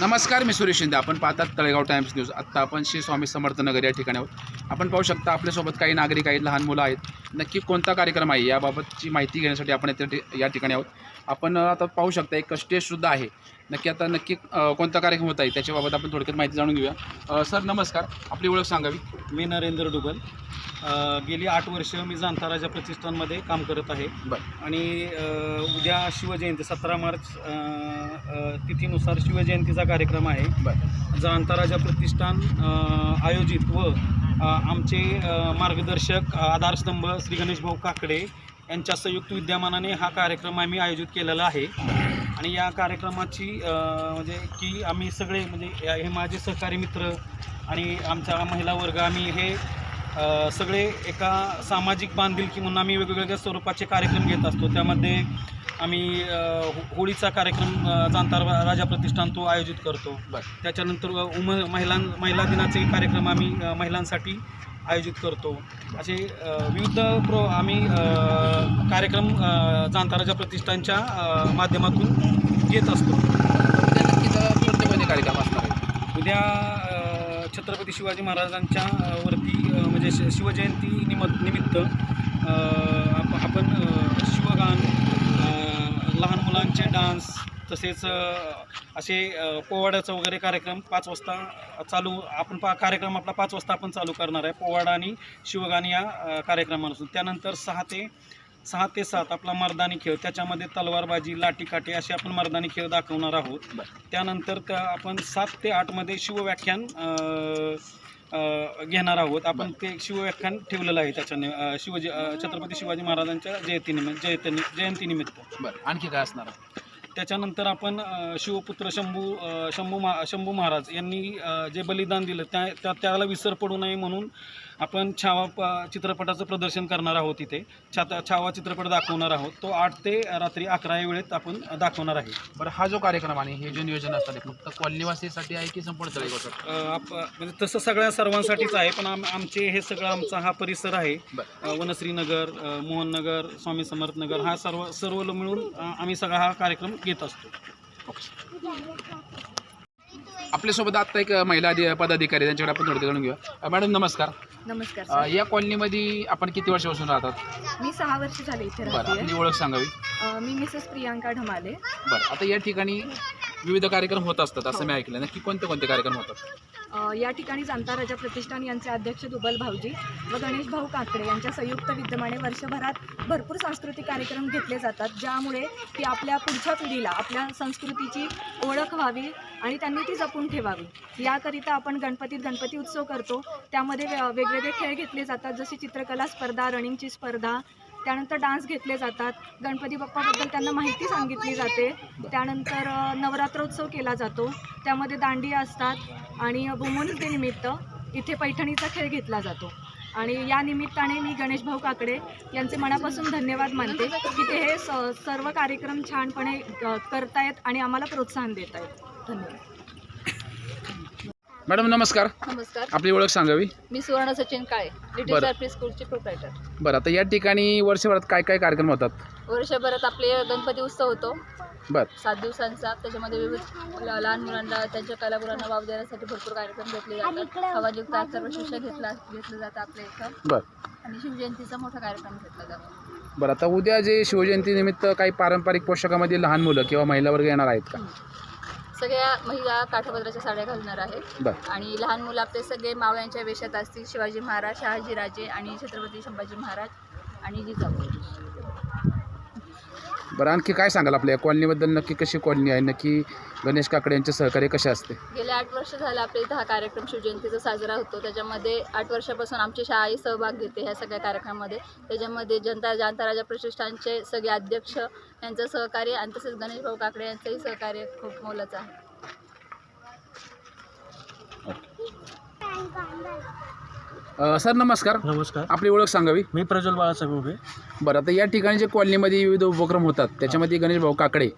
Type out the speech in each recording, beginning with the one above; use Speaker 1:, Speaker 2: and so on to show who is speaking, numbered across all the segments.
Speaker 1: नमस्कार मी सुरेश शिंदे. आपण पाहतात तळेगाव टाइम्स न्यूज. आत्ता आपण श्री स्वामी समर्थ नगर या ठिकाणी आहोत. आपण पाहू शकता आपल्यासोबत काही नागरिक आहेत लहान मुलं आहेत. नक्की कोणता कार्यक्रम आहे याबाबतची माहिती घेण्यासाठी आपण इथे या ठिकाणी आहोत. आपण आता पाहू शकता एक स्टेजसुद्धा आहे. नक्की आता नक्की कोणता कार्यक्रम होत आहे त्याच्याबाबत आपण थोडक्यात माहिती जाणून घेऊया. सर नमस्कार. आपली ओळख सांगावी.
Speaker 2: मी नरेंद्र डुबल अ, गेली आठ वर्ष मी जाणता राजा प्रतिष्ठानमध्ये काम करत आहे.
Speaker 1: बरं.
Speaker 2: आणि उद्या शिवजयंती सतरा मार्च तिथीनुसार शिवजयंतीचा कार्यक्रम आहे.
Speaker 1: बरं.
Speaker 2: जाणता राजा प्रतिष्ठान आयोजित व आमचे मार्गदर्शक आधारस्तंभ श्री गणेश भाऊ काकडे यांच्या संयुक्त विद्यमानाने हा कार्यक्रम आम्ही आयोजित केलेला आहे. आणि या कार्यक्रमाची म्हणजे की आम्ही सगळे म्हणजे हे माझे सहकारी मित्र आणि आमचा महिला वर्ग आम्ही हे सगळे एका सामाजिक बांधिलकी म्हणून आम्ही वेगवेगळ्या स्वरूपाचे कार्यक्रम घेत असतो. त्यामध्ये आम्ही हो- होळीचा कार्यक्रम जाणता राजा प्रतिष्ठान तो आयोजित करतो. त्याच्यानंतर उम महिलां महिला दिनाचे कार्यक्रम आम्ही महिलांसाठी आयोजित करतो. असे विविध प्रो आम्ही कार्यक्रम अ, जाणता राजा प्रतिष्ठानच्या माध्यमातून घेत असतो.
Speaker 1: कोणते कार्यक्रम आहेत?
Speaker 2: उद्या छत्रपती शिवाजी महाराजांच्या वरती म्हणजे शि- शिवजयंती निमित्त निमित्त आपण अ, शिवगान अ, लहान मुलांचे डान्स तसेच असे पोवाड्याचा वगैरे कार्यक्रम पाच वाजता चालू आपण पा कार्यक्रम आपला पाच वाजता आपण चालू करणार आहे. पोवाडा आणि शिवगान या कार्यक्रमापासून. त्यानंतर सहा ते सहा ते सात आपला मर्दानी खेळ. त्याच्यामध्ये तलवारबाजी लाठीकाठी असे आपण मर्दानी खेळ दाखवणार आहोत. त्यानंतर त्या आपण सात ते आठमध्ये शिवव्याख्यान घेणार आहोत. आपण ते शिवव्याख्यान ठेवलेलं आहे त्याच्याने शिवजी छत्रपती शिवाजी महाराजांच्या जयंतीनिमित्त जयंती जयंतीनिमित्त.
Speaker 1: बरं. आणखी काय असणार? आहे
Speaker 2: त्याच्यानंतर आपण शिवपुत्र शंभू शंभू मा शंभू महाराज यांनी जे बलिदान दिलं त्या त्या त्याला विसर पडू नये म्हणून आपण छावा प- चित्रपटाचं प्रदर्शन करणार आहोत इथे. छाता छावा चित्रपट दाखवणार आहोत. तो आठ ते रात्री अकरा या वेळेत आपण दाखवणार आहे.
Speaker 1: बरं हा जो कार्यक्रम आहे हे जे नियोजन असतात हे फक्त कॉलनीवासीसाठी आहे की संपूर्ण तळेगावसाठी
Speaker 2: अ, आप म्हणजे तसं सगळ्या सर्वांसाठीच आहे पण आम आमचे हे सगळं आमचा हा परिसर आहे. अ, वनश्रीनगर अ, मोहननगर स्वामी समर्थ नगर हा सर्व सर्व मिळून अ, आम्ही सगळा हा कार्यक्रम घेत असतो.
Speaker 1: आपल्यासोबत आत्ता एक महिला अधि- पदाधिकारी त्यांच्याकडे आपण थोडं जाणून घेऊया. अ, मॅडम नमस्कार.
Speaker 3: नमस्कार
Speaker 1: अ,
Speaker 3: सर.
Speaker 1: या कॉलनीमध्ये आपण किती वर्षापासून राहतात?
Speaker 3: मी सहा वर्ष झाले इथे
Speaker 1: बरं
Speaker 3: राहते.
Speaker 1: आपली ओळख सांगावी.
Speaker 3: मी मिसेस प्रियांका ढमाले.
Speaker 1: बरं आता या ठिकाणी विविध कार्यक्रम होत असतात असं मी ऐकलं नक्की कोणते कोणते कार्यक्रम होतात?
Speaker 3: या ठिकाणी जाणता राजा प्रतिष्ठान यांचे अध्यक्ष दुबल भाऊजी व गणेश भाऊ काकडे यांच्या संयुक्त विद्यमाने वर्षभरात भरपूर सांस्कृतिक कार्यक्रम घेतले जातात ज्यामुळे की आपल्या पुढच्या पिढीला आपल्या संस्कृतीची ओळख व्हावी आणि त्यांनी ती जपून ठेवावी. याकरिता आपण गणपतीत गणपती उत्सव करतो. त्यामध्ये वेगवेगळे खेळ घेतले जातात जशी चित्रकला स्पर्धा रनिंगची स्पर्धा त्यानंतर डान्स घेतले जातात. गणपती बाप्पाबद्दल त्यांना माहिती सांगितली जाते. त्यानंतर नवरात्रोत्सव केला जातो. त्यामध्ये दांडिया असतात आणि वुमन्स डे निमित्त इथे पैठणीचा खेळ घेतला जातो. आणि या निमित्ताने मी गणेश भाऊ काकडे यांचे मनापासून धन्यवाद मानते की ते हे स सर्व कार्यक्रम छानपणे करतायत आणि आम्हाला प्रोत्साहन देत आहेत धन्यवाद.
Speaker 1: मॅडम नमस्कार.
Speaker 4: नमस्कार.
Speaker 1: आपली ओळख सांगावी?
Speaker 4: मी सुवर्ण सचिन काळे लिटिल
Speaker 1: बरं.
Speaker 4: स्कूलची प्रोप्रायटर
Speaker 1: बरं आता या ठिकाणी वर्षभरात काय काय कार्यक्रम होतात?
Speaker 4: वर्षभरात आपले गणपती उत्सव होतो.
Speaker 1: बरं.
Speaker 4: सात दिवसांचा. त्याच्यामध्ये विविध ल- लहान मुलांना त्यांच्या कलागुणांना वाव देण्यासाठी भरपूर कार्यक्रम घेतले जातात. हवायुक्त घेतला घेतलं जातं आपल्या इथं.
Speaker 1: बरं.
Speaker 4: आणि शिवजयंतीचा मोठा कार्यक्रम घेतला जातो.
Speaker 1: बरं आता उद्या जे शिवजयंती निमित्त काही पारंपरिक पोशाखामध्ये लहान मुलं किंवा महिला वर्ग येणार आहेत का?
Speaker 4: सगळ्या महिला काठापदराच्या साड्या घालणार आहेत.
Speaker 1: बरं.
Speaker 4: आणि लहान मुलं आपले सगळे मावळ्यांच्या वेशात असतील. शिवाजी महाराज शहाजीराजे आणि छत्रपती संभाजी महाराज आणि जिजाऊ.
Speaker 1: बरं आणखी काय सांगाल आपल्या या कॉलनीबद्दल? नक्की कशी कॉलनी आहे? नक्की गणेश काकडे यांचे सहकार्य कसे असते?
Speaker 4: गेले आठ वर्ष झालं आपल्या इथं हा कार्यक्रम शिवजयंतीचा साजरा होतो. त्याच्यामध्ये आठ वर्षापासून आमची शाळाही सहभाग घेते ह्या सगळ्या कार्यक्रमामध्ये. त्याच्यामध्ये जनता जनता राजा प्रतिष्ठानचे सगळे अध्यक्ष यांचं सहकार्य आणि तसेच गणेश भाऊ काकडे यांचंही सहकार्य खूप मोलाचं आहे.
Speaker 1: अ, सर नमस्कार.
Speaker 2: नमस्कार.
Speaker 1: आपली ओळख सांगावी?
Speaker 2: मी प्रज्वल बाळासाहेब उभे.
Speaker 1: बरं आता या ठिकाणी जे कॉलनीमध्ये विविध उपक्रम होतात त्याच्यामध्ये गणेश भाऊ काकडे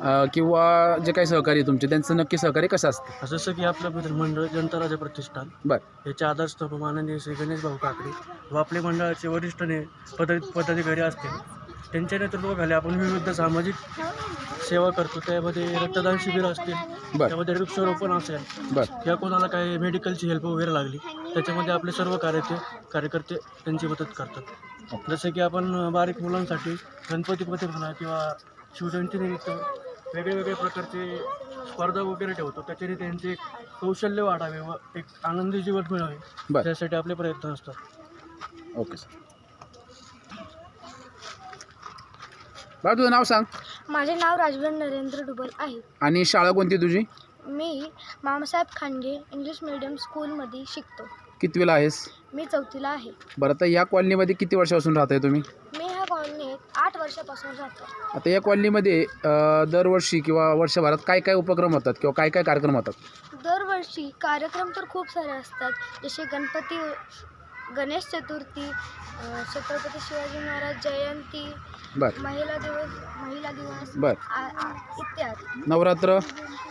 Speaker 1: अ, किंवा जे काही सहकारी आहे तुमचे त्यांचं नक्की सहकार्य कसं असतं?
Speaker 5: जसं की आपलं मित्र मंडळ जनता राजा प्रतिष्ठान.
Speaker 1: बरं.
Speaker 5: याचे आधारस्तंभ माननीय श्री गणेश भाऊ काकडे व आपले मंडळाचे वरिष्ठ ने पद पदाधिकारी असतील. त्यांच्या नेतृत्वाखाली आपण विविध सामाजिक सेवा करतो. त्यामध्ये रक्तदान शिबिर असतील
Speaker 1: बरं.
Speaker 5: त्यामध्ये वृक्षारोपण असेल
Speaker 1: बरं.
Speaker 5: किंवा कोणाला काही मेडिकलची हेल्प वगैरे लागली त्याच्यामध्ये आपले सर्व कार्यते कार्यकर्ते त्यांची मदत करतात. जसं की आपण बारीक मुलांसाठी गणपतीमध्ये म्हणा किंवा शिवजयंतीनिमित्त वेगळे वेगळे प्रकारचे स्पर्धा वगैरे ठेवतो. त्याच्याने त्यांचे कौशल्य वाढावे व एक आनंदी जीवन मिळावे
Speaker 1: बरं.
Speaker 5: त्यासाठी आपले प्रयत्न असतात.
Speaker 1: Okay sir. बाळा तुझं नाव सांग.
Speaker 6: माझे नाव राजवीर नरेंद्र डुबल आहे.
Speaker 1: आणि शाळा कोणती तुझी?
Speaker 6: मी मामासाहेब खांडगे इंग्लिश मीडियम स्कूलमध्ये शिकतो.
Speaker 1: कितवीला आहेस?
Speaker 6: मी चौथीला आहे.
Speaker 1: बरं आता या कॉलनीमध्ये किती वर्षापासून राहत आहे तुम्ही?
Speaker 6: मी ह्या कॉलनीत आठ वर्षापासून राहतो.
Speaker 1: आता या कॉलनीमध्ये अ, दरवर्षी किंवा वर्षभरात काय काय उपक्रम होतात किंवा काय काय कार्यक्रम होतात?
Speaker 6: दरवर्षी कार्यक्रम तर खूप सारे असतात. जसे गणपती गणेश चतुर्थी छत्रपती शिवाजी महाराज जयंती
Speaker 1: बरं.
Speaker 6: महिला दिवस महिला दिवस
Speaker 1: बरं.
Speaker 6: आ- आ- इत्यादी.
Speaker 1: नवरात्र?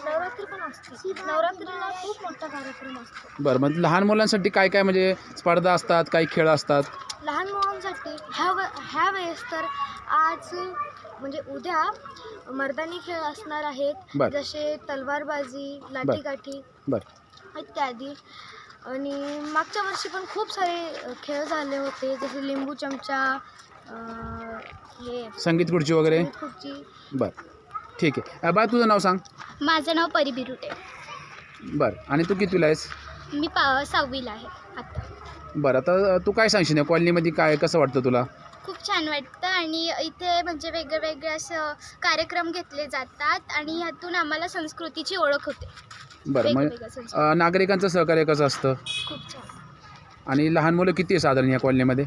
Speaker 6: नवरात्री पण असते. नवरात्रीला खूप मोठा कार्यक्रम असतो.
Speaker 1: बरं मग लहान मुलांसाठी काय काय म्हणजे स्पर्धा असतात काही खेळ असतात?
Speaker 6: लहान मुलांसाठी ह्या व ह्या वेळेस तर आज म्हणजे उद्या मर्दानी खेळ असणार आहेत.
Speaker 1: बर.
Speaker 6: जसे तलवारबाजी लाठीकाठी
Speaker 1: बरं.
Speaker 6: इत्यादी. आणि मागच्या वर्षी पण खूप सारे खेळ झाले होते जसे लिंबू चमचा अ, हे
Speaker 1: संगीत खुर्ची वगैरे?
Speaker 6: खुर्ची.
Speaker 1: बरं. ठीक आहे. बाळा तुझं नाव सांग.
Speaker 6: माझं नाव परी बिरुटे.
Speaker 1: बरं. आणि तू कितवीला आहेस?
Speaker 6: मी पा सहावीला आहे आता.
Speaker 1: बरं आता तू काय सांगशील? या कॉलनीमध्ये काय कसं वाटतं तुला?
Speaker 6: खूप छान वाटतं आणि इथे म्हणजे वेगळे वेगळे असं कार्यक्रम घेतले जातात आणि ह्यातून आम्हाला संस्कृतीची ओळख होते.
Speaker 1: बरं मग अ, नागरिकांचं सहकार्य कसं असतं?
Speaker 6: खूप छान.
Speaker 1: आणि लहान मुलं किती आहे साधारण या कॉलनीमध्ये?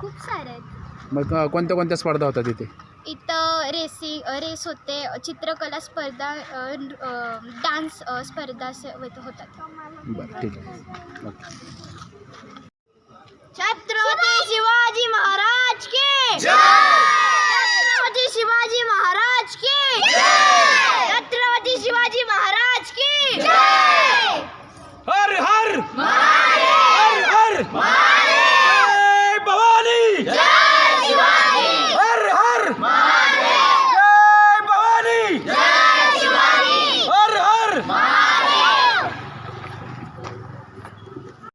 Speaker 6: खूप सारे आहेत.
Speaker 1: मग अ, कोणत्या कोणत्या स्पर्धा होतात इथे
Speaker 6: इथं रेसिंग रेस होते चित्रकला स्पर्धा डान्स स्पर्धा असे होतात.
Speaker 1: बरं ठीक आहे. ओके.